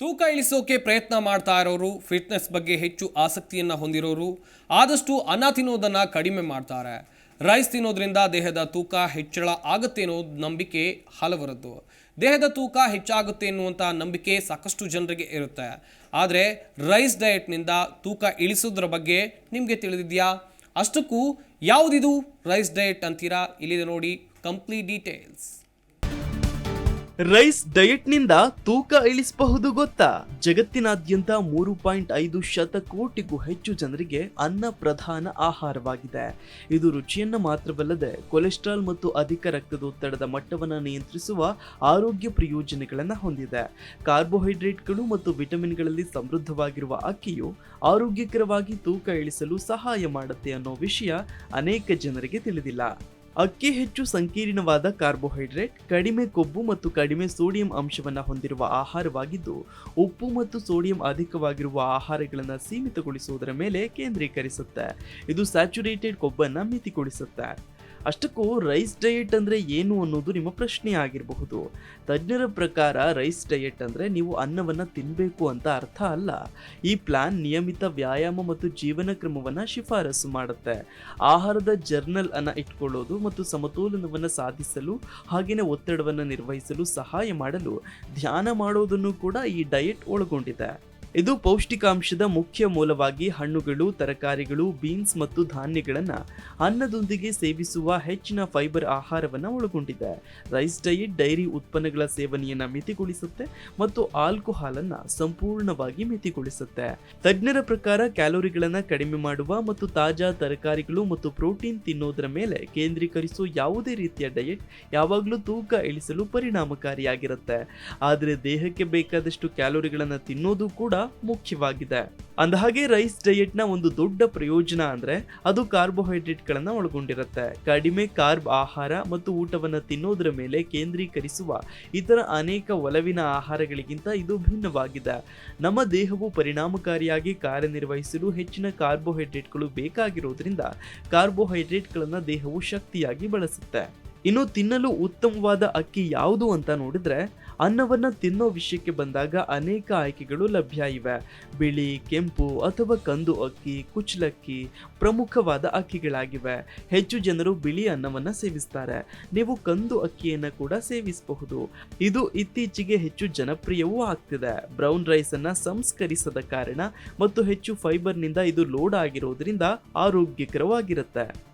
ತೂಕ ಇಳಿಸೋಕೆ ಪ್ರಯತ್ನ ಮಾಡ್ತಾ ಇರೋರು ಫಿಟ್ನೆಸ್ ಬಗ್ಗೆ ಹೆಚ್ಚು ಆಸಕ್ತಿಯನ್ನು ಹೊಂದಿರೋರು, ಆದಷ್ಟು ಅನ್ನ ತಿನ್ನೋದನ್ನು ಕಡಿಮೆ ಮಾಡ್ತಾರೆ. ರೈಸ್ ತಿನ್ನೋದ್ರಿಂದ ದೇಹದ ತೂಕ ಹೆಚ್ಚಳ ಆಗುತ್ತೆ ಅನ್ನೋ ನಂಬಿಕೆ ಹಲವರದ್ದು. ದೇಹದ ತೂಕ ಹೆಚ್ಚಾಗುತ್ತೆ ಎನ್ನುವಂಥ ನಂಬಿಕೆ ಸಾಕಷ್ಟು ಜನರಿಗೆ ಇರುತ್ತೆ. ಆದರೆ ರೈಸ್ ಡಯೆಟ್ನಿಂದ ತೂಕ ಇಳಿಸೋದ್ರ ಬಗ್ಗೆ ನಿಮಗೆ ತಿಳಿದಿದೆಯಾ? ಅಷ್ಟಕ್ಕೂ ಯಾವುದಿದು ರೈಸ್ ಡಯಟ್ ಅಂತೀರಾ? ಇಲ್ಲಿದೆ ನೋಡಿ ಕಂಪ್ಲೀಟ್ ಡೀಟೇಲ್ಸ್ ರೈಸ್ ಡಯಟ್ನಿಂದ ತೂಕ ಇಳಿಸಬಹುದು ಗೊತ್ತಾ? ಜಗತ್ತಿನಾದ್ಯಂತ ಮೂರು ಪಾಯಿಂಟ್ ಐದು ಶತಕೋಟಿಗೂ ಹೆಚ್ಚು ಜನರಿಗೆ ಅನ್ನ ಪ್ರಧಾನ ಆಹಾರವಾಗಿದೆ. ಇದು ರುಚಿಯನ್ನ ಮಾತ್ರವಲ್ಲದೆ ಕೊಲೆಸ್ಟ್ರಾಲ್ ಮತ್ತು ಅಧಿಕ ರಕ್ತದೊತ್ತಡದ ಮಟ್ಟವನ್ನು ನಿಯಂತ್ರಿಸುವ ಆರೋಗ್ಯ ಪ್ರಯೋಜನಗಳನ್ನು ಹೊಂದಿದೆ. ಕಾರ್ಬೋಹೈಡ್ರೇಟ್ಗಳು ಮತ್ತು ವಿಟಮಿನ್ಗಳಲ್ಲಿ ಸಮೃದ್ಧವಾಗಿರುವ ಅಕ್ಕಿಯು ಆರೋಗ್ಯಕರವಾಗಿ ತೂಕ ಇಳಿಸಲು ಸಹಾಯ ಮಾಡುತ್ತೆ ಅನ್ನೋ ವಿಷಯ ಅನೇಕ ಜನರಿಗೆ ತಿಳಿದಿಲ್ಲ. ಅಕ್ಕಿ ಹೆಚ್ಚು ಸಂಕೀರ್ಣವಾದ ಕಾರ್ಬೋಹೈಡ್ರೇಟ್, ಕಡಿಮೆ ಕೊಬ್ಬು ಮತ್ತು ಕಡಿಮೆ ಸೋಡಿಯಂ ಅಂಶವನ್ನು ಹೊಂದಿರುವ ಆಹಾರವಾಗಿದ್ದು, ಉಪ್ಪು ಮತ್ತು ಸೋಡಿಯಂ ಅಧಿಕವಾಗಿರುವ ಆಹಾರಗಳನ್ನು ಸೀಮಿತಗೊಳಿಸುವುದರ ಮೇಲೆ ಕೇಂದ್ರೀಕರಿಸುತ್ತೆ. ಇದು ಸ್ಯಾಚುರೇಟೆಡ್ ಕೊಬ್ಬನ್ನು ಮಿತಿಗೊಳಿಸುತ್ತೆ. ಅಷ್ಟಕ್ಕೂ ರೈಸ್ ಡಯೆಟ್ ಅಂದರೆ ಏನು ಅನ್ನೋದು ನಿಮ್ಮ ಪ್ರಶ್ನೆ ಆಗಿರಬಹುದು. ತಜ್ಞರ ಪ್ರಕಾರ ರೈಸ್ ಡಯೆಟ್ ಅಂದರೆ ನೀವು ಅನ್ನವನ್ನು ತಿನ್ನಬೇಕು ಅಂತ ಅರ್ಥ ಅಲ್ಲ. ಈ ಪ್ಲಾನ್ ನಿಯಮಿತ ವ್ಯಾಯಾಮ ಮತ್ತು ಜೀವನ ಕ್ರಮವನ್ನು ಶಿಫಾರಸು ಮಾಡುತ್ತೆ. ಆಹಾರದ ಜರ್ನಲ್ ಅನ್ನು ಇಟ್ಕೊಳ್ಳೋದು ಮತ್ತು ಸಮತೋಲನವನ್ನು ಸಾಧಿಸಲು ಹಾಗೆಯೇ ಒತ್ತಡವನ್ನು ನಿರ್ವಹಿಸಲು ಸಹಾಯ ಮಾಡಲು ಧ್ಯಾನ ಮಾಡೋದನ್ನು ಕೂಡ ಈ ಡಯೆಟ್ ಒಳಗೊಂಡಿದೆ. ಇದು ಪೌಷ್ಟಿಕಾಂಶದ ಮುಖ್ಯ ಮೂಲವಾಗಿ ಹಣ್ಣುಗಳು, ತರಕಾರಿಗಳು, ಬೀನ್ಸ್ ಮತ್ತು ಧಾನ್ಯಗಳನ್ನು ಅನ್ನದೊಂದಿಗೆ ಸೇವಿಸುವ ಹೆಚ್ಚಿನ ಫೈಬರ್ ಆಹಾರವನ್ನು ಒಳಗೊಂಡಿದೆ. ರೈಸ್ ಡಯಟ್ ಡೈರಿ ಉತ್ಪನ್ನಗಳ ಸೇವನೆಯನ್ನು ಮಿತಿಗೊಳಿಸುತ್ತೆ ಮತ್ತು ಆಲ್ಕೋಹಾಲ್ ಅನ್ನು ಸಂಪೂರ್ಣವಾಗಿ ಮಿತಿಗೊಳಿಸುತ್ತೆ. ತಜ್ಞರ ಪ್ರಕಾರ ಕ್ಯಾಲೋರಿಗಳನ್ನು ಕಡಿಮೆ ಮಾಡುವ ಮತ್ತು ತಾಜಾ ತರಕಾರಿಗಳು ಮತ್ತು ಪ್ರೋಟೀನ್ ತಿನ್ನೋದರ ಮೇಲೆ ಕೇಂದ್ರೀಕರಿಸುವ ಯಾವುದೇ ರೀತಿಯ ಡಯಟ್ ಯಾವಾಗಲೂ ತೂಕ ಇಳಿಸಲು ಪರಿಣಾಮಕಾರಿಯಾಗಿರುತ್ತೆ. ಆದರೆ ದೇಹಕ್ಕೆ ಬೇಕಾದಷ್ಟು ಕ್ಯಾಲೋರಿಗಳನ್ನು ತಿನ್ನೋದು ಕೂಡ ಮುಖ್ಯವಾಗಿದೆ. ಅಂದಹಾಗೆ ರೈಸ್ ಡಯೆಟ್ನ ಒಂದು ದೊಡ್ಡ ಪ್ರಯೋಜನ ಅಂದ್ರೆ ಅದು ಕಾರ್ಬೋಹೈಡ್ರೇಟ್ಗಳನ್ನು ಒಳಗೊಂಡಿರುತ್ತೆ. ಕಡಿಮೆ ಕಾರ್ಬ್ ಆಹಾರ ಮತ್ತು ಊಟವನ್ನು ತಿನ್ನೋದರ ಮೇಲೆ ಕೇಂದ್ರೀಕರಿಸುವ ಇತರ ಅನೇಕ ಒಲವಿನ ಆಹಾರಗಳಿಗಿಂತ ಇದು ಭಿನ್ನವಾಗಿದೆ. ನಮ್ಮ ದೇಹವು ಪರಿಣಾಮಕಾರಿಯಾಗಿ ಕಾರ್ಯನಿರ್ವಹಿಸಲು ಹೆಚ್ಚಿನ ಕಾರ್ಬೋಹೈಡ್ರೇಟ್ಗಳು ಬೇಕಾಗಿರೋದ್ರಿಂದ ಕಾರ್ಬೋಹೈಡ್ರೇಟ್ಗಳನ್ನು ದೇಹವು ಶಕ್ತಿಯಾಗಿ ಬಳಸುತ್ತೆ. ಇನ್ನು ತಿನ್ನಲು ಉತ್ತಮವಾದ ಅಕ್ಕಿ ಯಾವುದು ಅಂತ ನೋಡಿದ್ರೆ ಅನ್ನವನ್ನು ತಿನ್ನೋ ವಿಷಯಕ್ಕೆ ಬಂದಾಗ ಅನೇಕ ಆಯ್ಕೆಗಳು ಲಭ್ಯ ಇವೆ. ಬಿಳಿ, ಕೆಂಪು ಅಥವಾ ಕಂದು ಅಕ್ಕಿ, ಕುಚ್ಚಲಕ್ಕಿ ಪ್ರಮುಖವಾದ ಅಕ್ಕಿಗಳಾಗಿವೆ. ಹೆಚ್ಚು ಜನರು ಬಿಳಿ ಅನ್ನವನ್ನು ಸೇವಿಸ್ತಾರೆ. ನೀವು ಕಂದು ಅಕ್ಕಿಯನ್ನು ಕೂಡ ಸೇವಿಸಬಹುದು. ಇದು ಇತ್ತೀಚೆಗೆ ಹೆಚ್ಚು ಜನಪ್ರಿಯವೂ ಆಗ್ತಿದೆ. ಬ್ರೌನ್ ರೈಸ್ ಅನ್ನ ಸಂಸ್ಕರಿಸದ ಕಾರಣ ಮತ್ತು ಹೆಚ್ಚು ಫೈಬರ್ನಿಂದ ಇದು ಲೋಡ್ ಆಗಿರೋದ್ರಿಂದ ಆರೋಗ್ಯಕರವಾಗಿರುತ್ತೆ.